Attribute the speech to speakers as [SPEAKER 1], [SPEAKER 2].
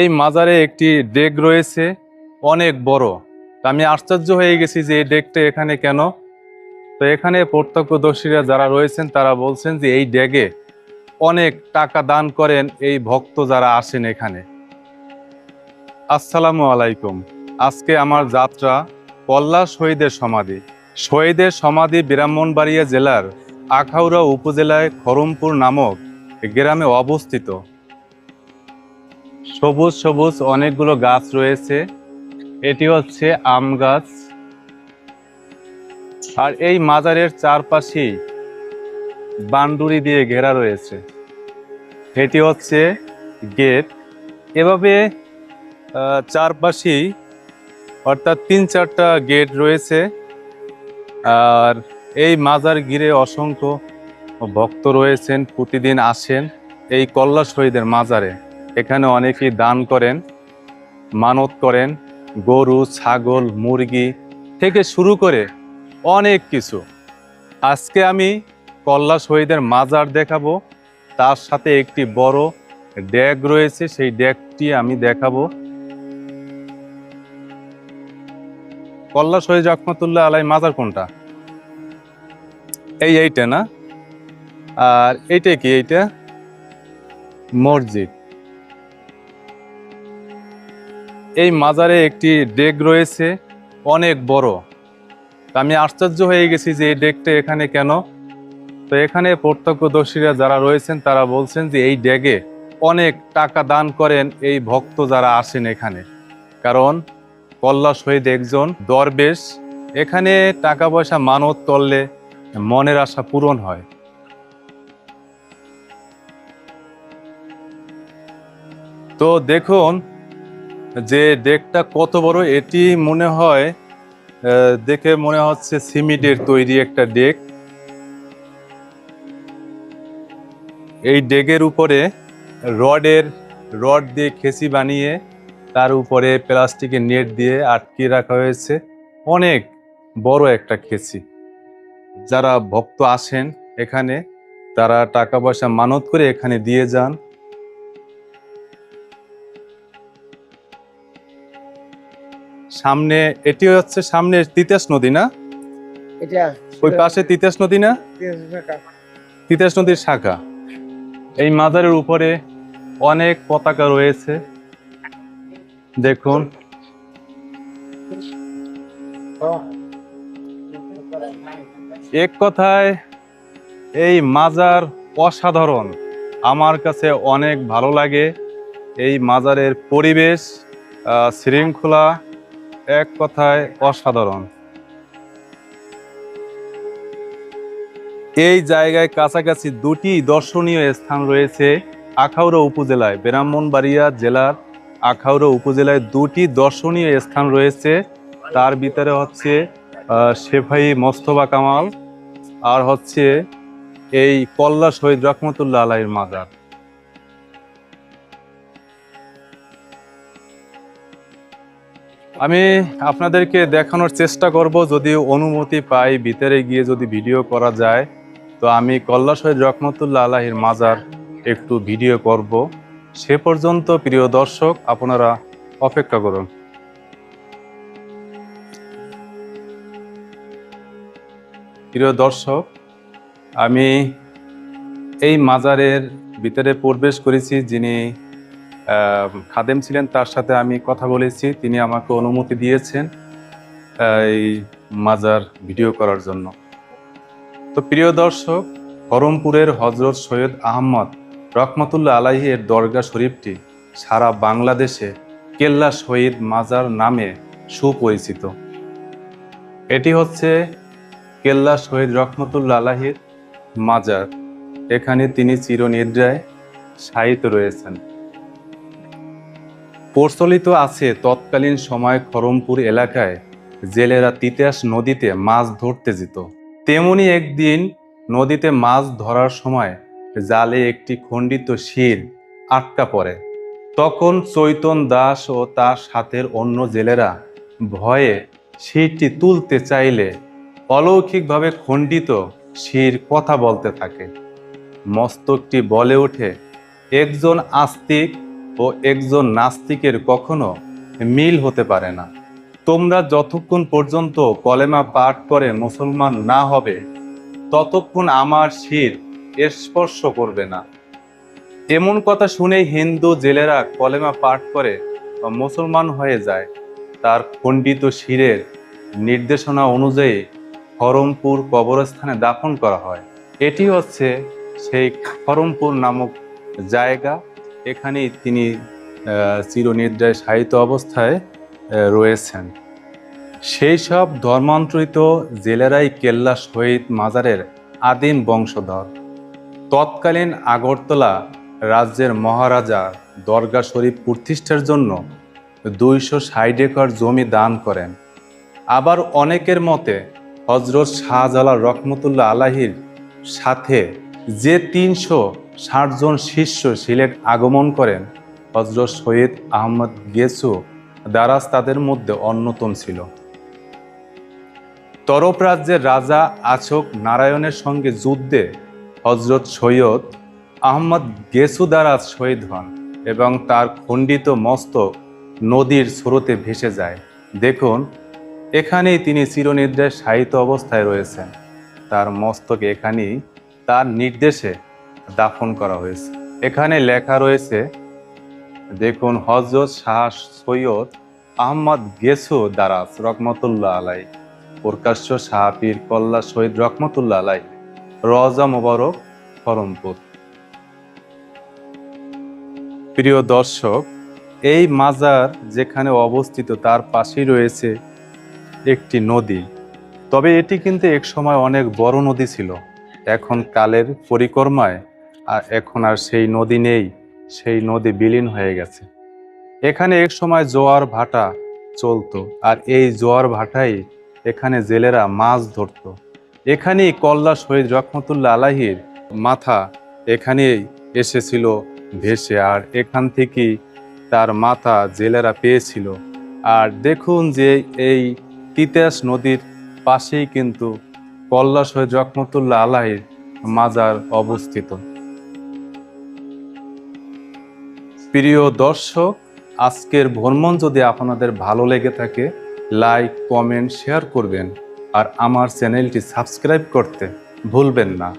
[SPEAKER 1] এই মাজারে একটি ডেক রয়েছে, অনেক বড়। আমি আশ্চর্য হয়ে গেছি যে এই ডেকটা এখানে কেন? তো এখানে প্রত্যক্ষদর্শীরা যারা রয়েছেন, তারা বলছেন যে এই ডেগে অনেক টাকা দান করেন এই ভক্ত যারা আসেন এখানে। আসসালামু আলাইকুম। আজকে আমার যাত্রা পল্লা শহীদের সমাধি। শহীদের সমাধি ব্রাহ্মণবাড়িয়া জেলার আখাউড়া উপজেলায় খরমপুর নামক গ্রামে অবস্থিত। সবুজ সবুজ অনেকগুলো গাছ রয়েছে। এটি হচ্ছে আম গাছ। আর এই মাজারের চারপাশেই বান্ডুরি দিয়ে ঘেরা রয়েছে। এটি হচ্ছে গেট। এভাবে চারপাশেই অর্থাৎ তিন চারটা গেট রয়েছে। আর এই মাজার ঘিরে অসংখ্য ভক্ত রয়েছেন, প্রতিদিন আসেন এই কল্লা শহীদের মাজারে। এখানে অনেকেই দান করেন, মানত করেন, গরু, ছাগল, মুরগি থেকে শুরু করে অনেক কিছু। আজকে আমি কল্লা শহীদের মাজার দেখাবো। তার সাথে একটি বড় ড্যাগ রয়েছে, সেই ড্যাগটি আমি দেখাবো। কল্লা শহীদ রহমতুল্লাহ আলাই মাজার কোনটা? এই এইটা না? আর এইটা কি এইটা? মসজিদ। এই মাজারে একটি ডেক রয়েছে, অনেক বড়। আমি আশ্চর্য হয়ে গেছি যে এই ডেকটা এখানে কেন? তো এখানে প্রত্যক্ষদর্শীরা যারা রয়েছেন, তারা বলছেন যে এই ডেগে অনেক টাকা দান করেন এই ভক্ত যারা আসেন এখানে। কারণ কল্লা শহীদ একজন দরবেশ, এখানে টাকা পয়সা মানত করলে মনের আশা পূরণ হয়। তো দেখুন যে ডেকটা কত বড়, এটি মনে হয় দেখে মনে হচ্ছে সিমেন্টের তৈরি একটা ডেক। এই ডেগের উপরে রডের, রড দিয়ে খেসি বানিয়ে তার উপরে প্লাস্টিকের নেট দিয়ে আটকে রাখা হয়েছে। অনেক বড় একটা খেসি। যারা ভক্ত আসেন এখানে, তারা টাকা পয়সা মানত করে এখানে দিয়ে যান। সামনে এটি হচ্ছে সামনে তিতাস নদী না?
[SPEAKER 2] এটা
[SPEAKER 1] ওই পাশে তিতাস নদী না? তিতাস নদীর শাখা। এই মাজারের উপরে অনেক পতাকা রয়েছে। দেখুন। এক কথায় এই মাজার অসাধারণ। আমার কাছে অনেক ভালো লাগে। এই মাজারের পরিবেশ আহ, শৃঙ্খলা এক কথায় অসাধারণ। এই জায়গায় কাছাকাছি দুটি দর্শনীয় স্থান রয়েছে আখাউড়া উপজেলায়। ব্রাহ্মণবাড়িয়া জেলার আখাউড়া উপজেলায় দুটি দর্শনীয় স্থান রয়েছে। তার ভিতরে হচ্ছে শেফাই মোস্তফা কামাল আর হচ্ছে এই কল্লা শহীদ রহমতুল্লাহ আলাইয়ের মাজার। আমি আপনাদেরকে দেখানোর চেষ্টা করব, যদি অনুমতি পাই। ভিতরে গিয়ে যদি ভিডিও করা যায়, তো আমি কল্লা শহীদ রহমতুল্লাহ আলাহির মাজার একটু ভিডিও করব। সে পর্যন্ত প্রিয় দর্শক, আপনারা অপেক্ষা করুন। প্রিয় দর্শক, আমি এই মাজারের ভিতরে প্রবেশ করেছি যিনি খাদেম ছিলেন, তার সাথে আমি কথা বলেছি। তিনি আমাকে অনুমতি দিয়েছেন এই মাজার ভিডিও করার জন্য। তো প্রিয় দর্শক হরমপুরের হজরত সৈয়দ আহমদ রহমতুল্লাহ আলাহির দরগা শরীফটি সারা বাংলাদেশে কেল্লা শহীদ মাজার নামে সুপরিচিত। এটি হচ্ছে কেল্লা শহীদ রহমতুল্লাহ আলাহির মাজার। এখানে তিনি চিরনিদ্রায় শায়িত রয়েছেন। প্রচলিত আছে তৎকালীন সময় খরমপুর এলাকায় জেলেরা তিতাস নদীতে মাছ ধরতে যেত। তেমনি একদিন নদীতে মাছ ধরার সময় জালে একটি খণ্ডিত শির আটকা পড়ে। তখন চৈতন দাস ও তার সাথের অন্য জেলেরা ভয়ে শিরটি তুলতে চাইলে অলৌকিকভাবে খণ্ডিত শির কথা বলতে থাকে। মস্তকটি বলে ওঠে, একজন আস্তিক ও একজন নাস্তিকের কখনো মিল হতে পারে না। তোমরা যতক্ষণ পর্যন্ত কলেমা পাঠ করে মুসলমান না হবে, ততক্ষণ আমার শির স্পর্শ করবে না। এমন কথা শুনে হিন্দু জেলেরা কলেমা পাঠ করে মুসলমান হয়ে যায়। তার খণ্ডিত শিরের নির্দেশনা অনুযায়ী খরমপুর কবরস্থানে দাফন করা হয়। এটি হচ্ছে সেই খরমপুর নামক জায়গা এখানেই তিনি চিরনিদ্রায় শায়িত অবস্থায় রয়েছেন। সেই সব ধর্মান্তরিত জেলেরাই কেল্লা শহীদ মাজারের আদিম বংশধর। তৎকালীন আগরতলা রাজ্যের মহারাজা দরগা শরীফ প্রতিষ্ঠার জন্য দুইশো ষাট একর জমি দান করেন। আবার অনেকের মতে হজরত শাহজালাল রহমতুল্লাহ আলাহির সাথে যে তিনশো ষাট জন শিষ্য সিলেট আগমন করেন। হজরত সৈয়দ আহমদ গেসু দারাজ তাদের মধ্যে অন্যতম ছিল। তরফ রাজ্যের রাজা আচক নারায়ণের সঙ্গে যুদ্ধে হজরত সৈয়দ আহমদ গেসু দারাজ শহীদ হন এবং তার খণ্ডিত মস্তক নদীর স্রোতে ভেসে যায়। দেখুন, এখানেই তিনি চিরনিদ্রায় শায়িত অবস্থায় রয়েছেন। তার মস্তক এখানেই। তার নির্দেশে দাফন করা হয়েছে। এখানে লেখা রয়েছে, দেখুন হজরত শাহ সৈয়দ আহমদ গেসু দারাজ রহমতুল্লাহ আলাই প্রকাশ্য শাহপীর কল্লা শহীদ রহমতুল্লাহ আলাই রজা মোবারক করমপুর প্রিয় দর্শক, এই মাজার যেখানে অবস্থিত, তার পাশেই রয়েছে একটি নদী। তবে এটি কিন্তু এক সময় অনেক বড় নদী ছিল। এখন কালের পরিক্রমায় আর এখন আর সেই নদী নেই, সেই নদী বিলীন হয়ে গেছে। এখানে এক সময় জোয়ার ভাটা চলতো আর এই জোয়ার ভাটাই এখানে জেলেরা মাছ ধরতো। এখানেই কল্লা শহীদ রহমতুল্লাহ আলাহির মাথা এখানেই এসেছিল ভেসে আর এখান থেকেই তার মাথা জেলেরা পেয়েছিল। আর দেখুন যে এই তিতাস নদীর পাশেই কিন্তু কল্লা শহীদ রহমতুল্লাহ আলাহির মাজার অবস্থিত। প্রিয় দর্শক, আজকের ভ্রমণ যদি আপনাদের ভালো লেগে থাকে, লাইক, কমেন্ট, শেয়ার করবেন। আর আমার চ্যানেলটি সাবস্ক্রাইব করতে ভুলবেন না।